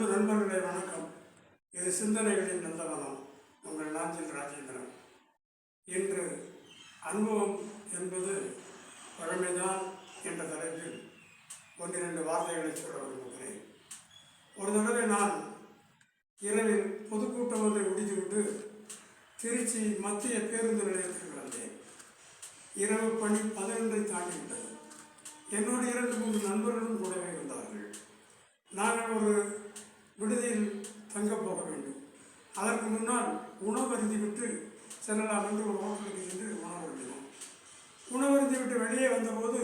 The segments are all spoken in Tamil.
அன்பு நண்பர்களே வணக்கம். இது சிந்தனைகளின் நந்தவனம் உங்கள் நாஞ்சில் ராஜேந்திரன். இன்று அனுபவம் என்பது பழமைதான் என்ற தலைப்பில் ஒன்றிரண்டு வார்த்தைகளை சொல்ல விரும்புகிறேன். ஒரு தடவை நான் இரவில் பொதுக்கூட்டம் ஒன்றை முடித்துவிட்டு திருச்சி மத்திய பேருந்து நிலையத்திற்கு வந்தேன். இரவு பணி பதினொன்றை தாண்டிவிட்டது. என்னோடு இரண்டு மூன்று நண்பர்களும் கூடவே இருந்தார் நாங்கள் ஒரு விடுதியில் தங்கப் போக வேண்டும் அதற்கு முன்னால் உணவருந்தி விட்டு செல்லலாம் என்று ஒரு ஹோட்டலுக்கு சென்று உணவு அருந்தினோம் உணவு அருந்திவிட்டு வெளியே வந்தபோது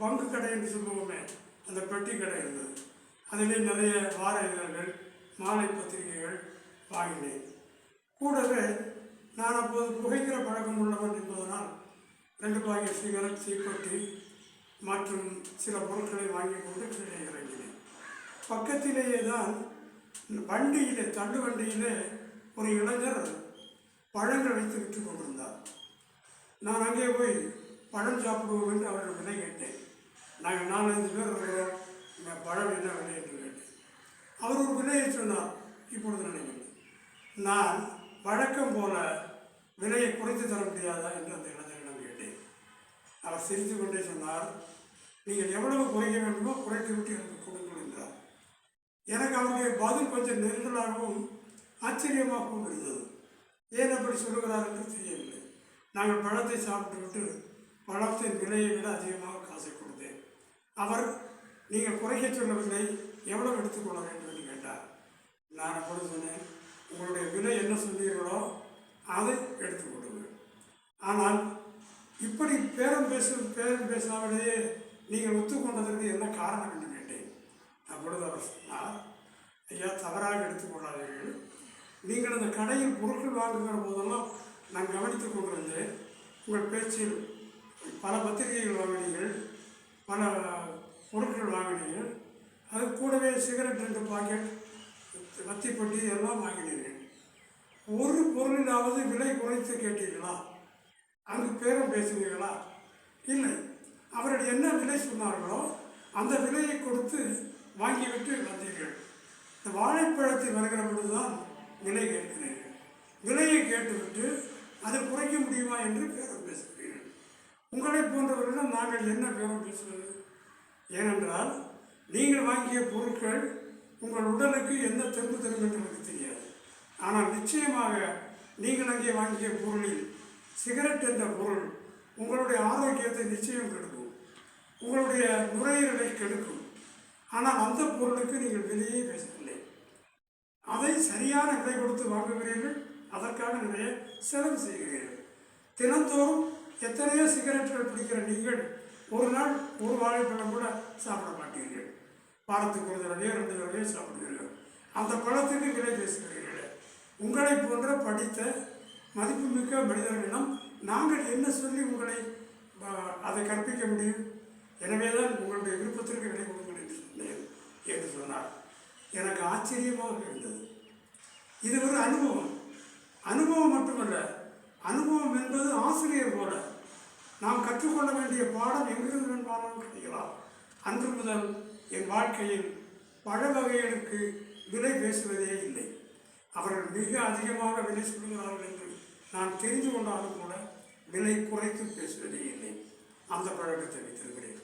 பங்கு கடை என்று சொல்லுவோமே அந்த பெட்டி கடை இருந்தது. அதிலே நிறைய வார இதழ்கள் மாலை பத்திரிகைகள் வாங்கினேன். கூடவே நான் அப்போது புகைக்கிற பழக்கம் உள்ளவன் என்பதனால் ரெண்டு பாக்கெட் சிகரெட் சீப்பட்டி மற்றும் சில பொருட்களை வாங்கி கொண்டு கீழே இறங்கினேன். பக்கத்திலேயே தான் வண்டியிலே தள்ளு வண்டியிலே ஒரு இளைஞர் பழங்கள் வைத்து விற்று கொண்டிருந்தார். நான் அங்கே போய் பழம் சாப்பிடுவோம் என்று அவர்கள் விலை கேட்டேன். நாங்கள் நாலஞ்சு பேர் இருக்கிறோம் இந்த பழம் என்ன விலை என்று கேட்டேன். அவர் ஒரு விலையை சொன்னார். இப்பொழுது நினைக்கிறேன் நான் வழக்கம் போல விலையை குறைத்து தர முடியாதா என்று அந்த இளைஞரிடம் கேட்டேன். அவர் சிரித்து கொண்டே சொன்னார் நீங்கள் எவ்வளவு குறைக்க வேண்டுமோ குறைத்து விட்டு எனக்கு கொடுங்கள் என்றார். எனக்கு அவருடைய பதில் கொஞ்சம் நெருங்கலாகவும் ஆச்சரியமாக இருந்தது ஏன் அப்படி சொல்லுகிறார் என்று தெரியவில்லை. நாங்கள் பழத்தை சாப்பிட்டு விட்டு பழத்தின் விலையை விட அதிகமாக காசை கொடுத்தேன். அவர் நீங்கள் குறைக்க சொல்லவில்லை எவ்வளவு எடுத்துக்கொள்ள வேண்டும்? என்று கேட்டார். நான் அப்பொழுது சொன்னேன் உங்களுடைய விலை என்ன சொன்னீர்களோ அதை எடுத்துக்கொள்ளுங்கள் ஆனால் இப்படி பேரம் பேசும் பேரம் பேசாமலேயே நீங்கள் ஒத்துக்கொண்டதற்கு என்ன காரணம்? என்று கேட்டேன். அப்பொழுது அவர் சொன்னார் ஐயா தவறாக எடுத்துக்கொள்ளாதீர்கள் நீங்கள் அந்த கடையில் பொருட்கள் வாங்குகிற போதெல்லாம் நான் கவனித்துக் கொண்டிருந்து உங்கள் பேச்சில் பல பத்திரிகைகள் வாங்கினீர்கள் பல பொருட்கள் வாங்கினீர்கள் அது கூடவே சிகரெட் ரெண்டு பாக்கெட் வத்திப்பட்டி எல்லாம் வாங்கினீர்கள். ஒரு பொருளிலாவது விலை குறைத்து கேட்டீர்களா? அங்கு பேரம் பேசுவீர்களா இல்லை. அவர்கள் என்ன விலை சொன்னார்களோ அந்த விலையை கொடுத்து வாங்கிவிட்டு வந்தீர்கள். இந்த வாழைப்பழத்தில் வருகிற பொழுதுதான் விலை கேட்கிறீர்கள் விலையை கேட்டுவிட்டு அதை குறைக்க முடியுமா என்று பேரம் பேசுகிறீர்கள் உங்களை போன்றவர்களிடம் நாங்கள் என்ன பேரம் பேசுவது? ஏனென்றால் நீங்கள் வாங்கிய பொருட்கள் உங்கள் உடலுக்கு என்ன தெம்பு தரும் என்று எனக்கு தெரியாது. ஆனால் நிச்சயமாக நீங்கள் அங்கே வாங்கிய பொருளில் சிகரெட் என்ற பொருள் உங்களுடைய ஆரோக்கியத்தை நிச்சயம் கெடுக்கும். உங்களுடைய நுரையீரலை கெடுக்கும். ஆனால் அந்த பொருளுக்கு நீங்கள் வெளியே பேசவில்லை அதை சரியான விலை கொடுத்து வாங்குகிறீர்கள் அதற்காக நிறைய செலவு செய்கிறீர்கள். தினந்தோறும் எத்தனையோ சிகரெட்டுகள் பிடிக்கிற நீங்கள் ஒரு நாள் ஒரு வாழைப்பழம் கூட சாப்பிட மாட்டீர்கள். வாரத்துக்கு ஒரு தடவையோ ரெண்டு தடவையோ சாப்பிடுவீர்கள். அந்த பழத்துக்கு விலை பேசுகிறீர்கள். உங்களை போன்ற படித்த மதிப்புமிக்க மனிதர்களிடம் நாங்கள் என்ன சொல்லி உங்களை அதை கற்பிக்க முடியும்? எனவே தான் உங்களுடைய விருப்பத்திற்கு விலை கொடுங்கள் என்று சொன்னேன் என்று சொன்னார். எனக்கு ஆச்சரியமாக இருந்தது. இது ஒரு அனுபவம். அனுபவம் மட்டுமல்ல அனுபவம் என்பது ஆசிரியர் போல. நாம் கற்றுக்கொள்ள வேண்டிய பாடம் எங்கிருந்து வேண்டுமானாலும் கிடைக்கலாம். அன்று முதல் என் வாழ்க்கையில் பழ வகைகளுக்கு விலை பேசுவதே இல்லை. அவர்கள் மிக அதிகமாக விலை சொல்கிறார்கள் என்று நான் தெரிந்து கொண்டாலும் கூட விலை குறைத்து பேசுவதே இல்லை. அந்த பழக்கத்தை வைத்திருக்கிறேன்.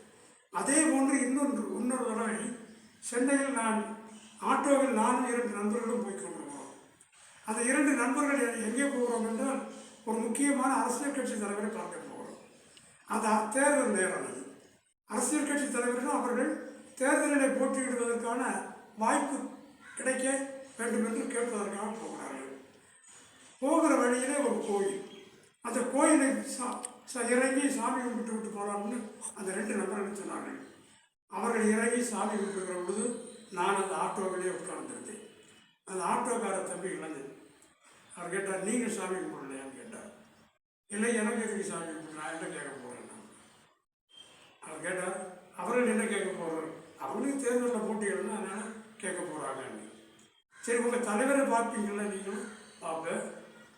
அதே போன்று இன்னொன்று இன்னொரு தடவை சென்னையில் நான் ஆட்டோவில் நானும் இரண்டு நண்பர்களும் போய் கொண்டிருக்கிறோம் அந்த இரண்டு நண்பர்கள் எங்கே போகிறோம் என்றால் ஒரு முக்கியமான அரசியல் கட்சி தலைவரை பார்க்க போகிறோம். அந்த தேர்தல் நேரம். அது அரசியல் கட்சி தலைவர்கள் அவர்கள் தேர்தலிலே போட்டியிடுவதற்கான வாய்ப்பு கிடைக்க வேண்டும் என்று கேட்பதற்காக போகிறார்கள். போகிற வழியிலே ஒரு கோயில். அந்த கோயிலை சா ச- இறங்கி சாமி கும்பிட்டு விட்டு போகலாம்னு அந்த ரெண்டு நபர்கள் சொன்னார்கள். அவர்கள் இறங்கி சாமி கும்பிடுகிற பொழுது நான் அந்த ஆட்டோவிலே உட்கார்ந்துருந்தேன். அந்த ஆட்டோக்கார தம்பி இளைஞன் அவர் கேட்டார் நீங்கள் சாமி கும்பிடலையான்னு கேட்டார். இல்லை எனக்கு எதுக்கு சாமி கும்பிட்டு நான் என்ன கேட்க போகிறேன் நான்? அவர் கேட்டார் அவர்கள் என்ன கேட்க போகிறார் அவங்களுக்கு தேர்தலில் போட்டியிடணும் அதனால் கேட்க போகிறாங்கன்னு சரி உங்கள் தலைவரை பார்ப்பீங்களா நீங்களும்? பார்ப்பேன்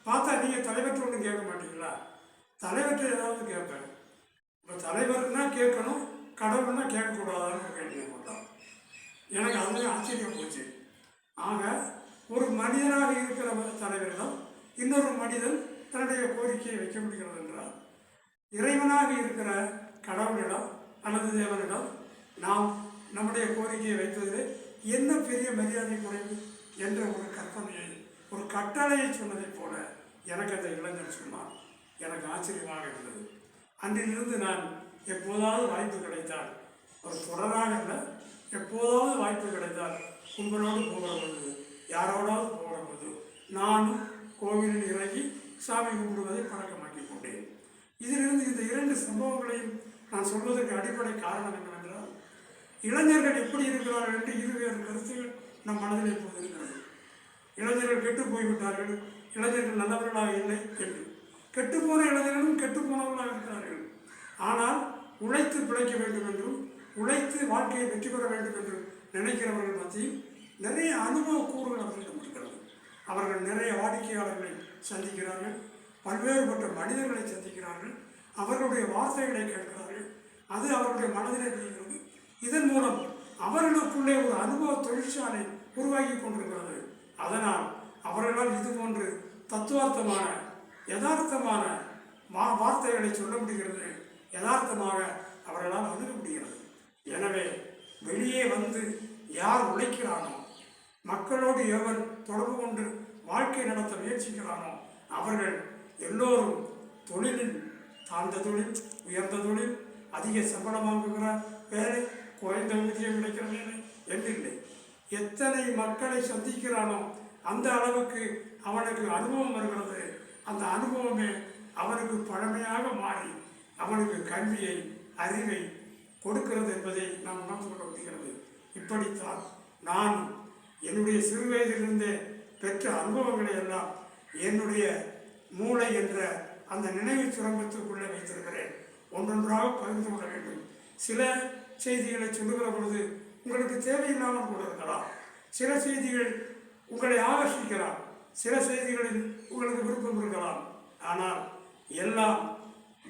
பார்த்தா நீங்கள் தலைவர்கிட்ட ஒன்றும் கேட்க மாட்டீங்களா? தலைவர்கிட்ட ஏதாவது கேட்பேன். இப்போ தலைவர்னா கேட்கணும் கடவுள்னா கேட்கக்கூடாதான்னு கேள்வி போட்டான் எனக்கு அதுவே ஆச்சரியம் போச்சு. ஆக ஒரு மனிதனாக இருக்கிற தலைவரிடம் இன்னொரு மனிதன் தன்னுடைய கோரிக்கையை வைக்க முடிகிறது என்றால் இறைவனாக இருக்கிற கடவுளிடம் அல்லது தேவனிடம் நாம் நம்முடைய கோரிக்கையை வைத்ததிலே என்ன பெரிய மரியாதை குறைவு என்ற ஒரு கற்பனையை ஒரு கட்டளையை சொன்னதைப் போல எனக்கு அந்த இளைஞர் சொன்னார் எனக்கு ஆச்சரியமாக இருந்தது. அன்றிலிருந்து நான் எப்போதாவது வாய்ப்பு கிடைத்தால் ஒரு தொடராக வாய்ப்பு கிடைத்தால் உங்களோடு போகிறபோது யாரோடாவது போகிறபோது நானும் கோவிலில் இறங்கி சாமி கும்பிடுவதை பழக்கமாக்கிக் கொண்டேன். இதிலிருந்து இந்த இரண்டு சம்பவங்களையும் நான் சொல்வதற்கு அடிப்படை காரணம் என்னவென்றால் இளைஞர்கள் எப்படி இருக்கிறார்கள் என்று இருவேறு கருத்துகள் நம் மனதில் இப்போது இருக்கிறது இளைஞர்கள் கெட்டு போய்விட்டார்கள் இளைஞர்கள் நல்லவர்களாக இல்லை என்று. கெட்டுப்போன இளைஞர்களும் கெட்டு போனவர்களாக இருக்கிறார்கள். ஆனால் உழைத்து பிழைக்க வேண்டும் என்றும் உழைத்து வாழ்க்கையை வெற்றி பெற வேண்டும் என்றும் நினைக்கிறவர்கள் மத்தியில் நிறைய அனுபவ கூறுகள் அவர்களிடம் இருக்கிறது அவர்கள் நிறைய வாடிக்கையாளர்களை சந்திக்கிறார்கள். பல்வேறுபட்ட மனிதர்களை சந்திக்கிறார்கள். அவர்களுடைய வார்த்தைகளை கேட்கிறார்கள். அது அவர்களுடைய மனதிலே தெரிகிறது இதன் மூலம் அவர்களுக்குள்ளே ஒரு அனுபவ தொழிற்சாலை உருவாகி கொண்டிருக்கிறது. அதனால் அவர்களால் இது போன்று தத்துவார்த்தமான யதார்த்தமான வா வார்த்தைகளை சொல்ல முடிகிறது. யதார்த்தமாக அவர்களால் அணுக முடிகிறது. எனவே வெளியே வந்து யார் உழைக்கிறானோ மக்களோடு எவர் தொடர்பு கொண்டு வாழ்க்கை நடத்த முயற்சிக்கிறானோ அவர்கள் எல்லோரும் தொழிலில் தாழ்ந்த தொழில் உயர்ந்த தொழில் அதிக சம்பளம் வாங்குகிற வேலை குறைந்த ஊதியம் கிடைக்கிற வேலை என்றில்லை. எத்தனை மக்களை சந்திக்கிறானோ அந்த அளவுக்கு அவனுக்கு அனுபவம் வருகிறது. அந்த அனுபவமே அவனுக்கு பழமையாக மாறி அவனுக்கு கல்வியை அறிவை கொடுக்கிறது என்பதை நாம் உணர்ந்து கொள்ள முடிகிறது. இப்படித்தான் நான் என்னுடைய சிறு வயதிலிருந்தே பெற்ற அனுபவங்களை எல்லாம் என்னுடைய மூளை என்ற அந்த நினைவு சுரங்கத்துக்குள்ளே வைத்திருக்கிறேன். ஒன்றொன்றாக பகிர்ந்து கொள்ள வேண்டும். சில செய்திகளை சொல்லுகிற பொழுது உங்களுக்கு தேவையில்லாமல் கூட இருக்கலாம். சில செய்திகள் உங்களை ஆகர்ஷிக்கலாம். சில செய்திகளில் உங்களுக்கு விருப்பம் இருக்கலாம். ஆனால் எல்லாம்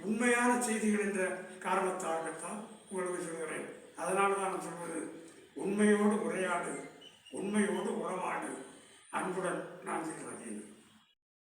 உண்மையான செய்திகள் என்ற காரணத்தாகத்தான் உங்களுக்கு சொல்கிறேன். அதனால தான் நான் சொல்வது உண்மையோடு உரையாடு உண்மையோடு உறவாடு. அன்புடன் நான் சொல்கிறேன்.